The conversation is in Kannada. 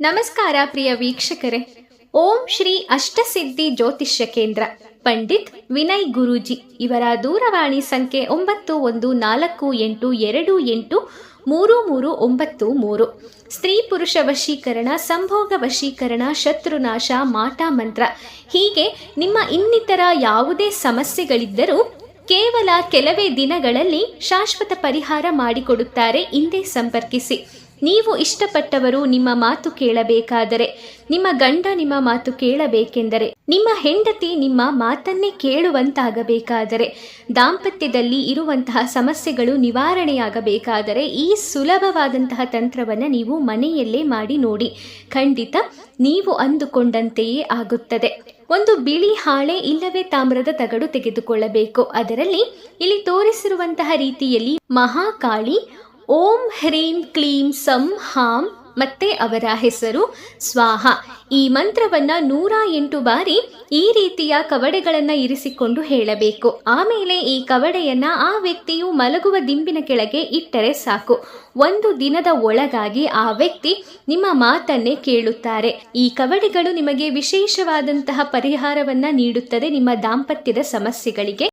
ನಮಸ್ಕಾರ ಪ್ರಿಯ ವೀಕ್ಷಕರೇ. ಓಂ ಶ್ರೀ ಅಷ್ಟಸಿದ್ಧಿ ಜ್ಯೋತಿಷ್ಯ ಕೇಂದ್ರ, ಪಂಡಿತ್ ವಿನಯ್ ಗುರೂಜಿ ಇವರ ದೂರವಾಣಿ ಸಂಖ್ಯೆ ಒಂಬತ್ತು ಒಂದು ನಾಲ್ಕು ಎಂಟು ಎರಡು ಎಂಟು ಮೂರು ಮೂರು ಒಂಬತ್ತು ಮೂರು. ಸ್ತ್ರೀ ಪುರುಷ ವಶೀಕರಣ, ಸಂಭೋಗ ವಶೀಕರಣ ಶತ್ರುನಾಶ ಮಾಟ ಮಂತ್ರ. ಹೀಗೆ ನಿಮ್ಮ ಇನ್ನಿತರ ಯಾವುದೇ ಸಮಸ್ಯೆಗಳಿದ್ದರೂ ಕೇವಲ ಕೆಲವೇ ದಿನಗಳಲ್ಲಿ ಶಾಶ್ವತ ಪರಿಹಾರ ಮಾಡಿಕೊಡುತ್ತಾರೆ. ಹಿಂದೆ ಸಂಪರ್ಕಿಸಿ. ನೀವು ಇಷ್ಟಪಟ್ಟವರು ನಿಮ್ಮ ಮಾತು ಕೇಳಬೇಕಾದರೆ, ನಿಮ್ಮ ಗಂಡ ನಿಮ್ಮ ಮಾತು ಕೇಳಬೇಕೆಂದರೆ, ನಿಮ್ಮ ಹೆಂಡತಿ ನಿಮ್ಮ ಮಾತನ್ನೇ ಕೇಳುವಂತಾಗಬೇಕಾದರೆ, ದಾಂಪತ್ಯದಲ್ಲಿ ಇರುವಂತಹ ಸಮಸ್ಯೆಗಳು ನಿವಾರಣೆಯಾಗಬೇಕಾದರೆ ಈ ಸುಲಭವಾದಂತಹ ತಂತ್ರವನ್ನು ನೀವು ಮನೆಯಲ್ಲೇ ಮಾಡಿ ನೋಡಿ. ಖಂಡಿತ ನೀವು ಅಂದುಕೊಂಡಂತೆಯೇ ಆಗುತ್ತದೆ. ಒಂದು ಬಿಳಿ ಹಾಳೆ ಇಲ್ಲವೇ ತಾಮ್ರದ ತಗಡು ತೆಗೆದುಕೊಳ್ಳಬೇಕು. ಅದರಲ್ಲಿ ಇಲ್ಲಿ ತೋರಿಸಿರುವಂತಹ ರೀತಿಯಲ್ಲಿ ಮಹಾಕಾಳಿ ಓಂ ಹ್ರೀಂ ಕ್ಲೀಂ ಸಂ ಹಾಂ ಮತ್ತೆ ಅವರ ಹೆಸರು ಸ್ವಾಹ. ಈ ಮಂತ್ರವನ್ನ ನೂರ ಎಂಟು ಬಾರಿ ಈ ರೀತಿಯ ಕವಡೆಗಳನ್ನು ಇರಿಸಿಕೊಂಡು ಹೇಳಬೇಕು. ಆಮೇಲೆ ಈ ಕವಡೆಯನ್ನ ಆ ವ್ಯಕ್ತಿಯು ಮಲಗುವ ದಿಂಬಿನ ಕೆಳಗೆ ಇಟ್ಟರೆ ಸಾಕು. ಒಂದು ದಿನದ ಒಳಗಾಗಿ ಆ ವ್ಯಕ್ತಿ ನಿಮ್ಮ ಮಾತನ್ನೇ ಕೇಳುತ್ತಾರೆ. ಈ ಕವಡೆಗಳು ನಿಮಗೆ ವಿಶೇಷವಾದಂತಹ ಪರಿಹಾರವನ್ನ ನೀಡುತ್ತದೆ ನಿಮ್ಮ ದಾಂಪತ್ಯದ ಸಮಸ್ಯೆಗಳಿಗೆ.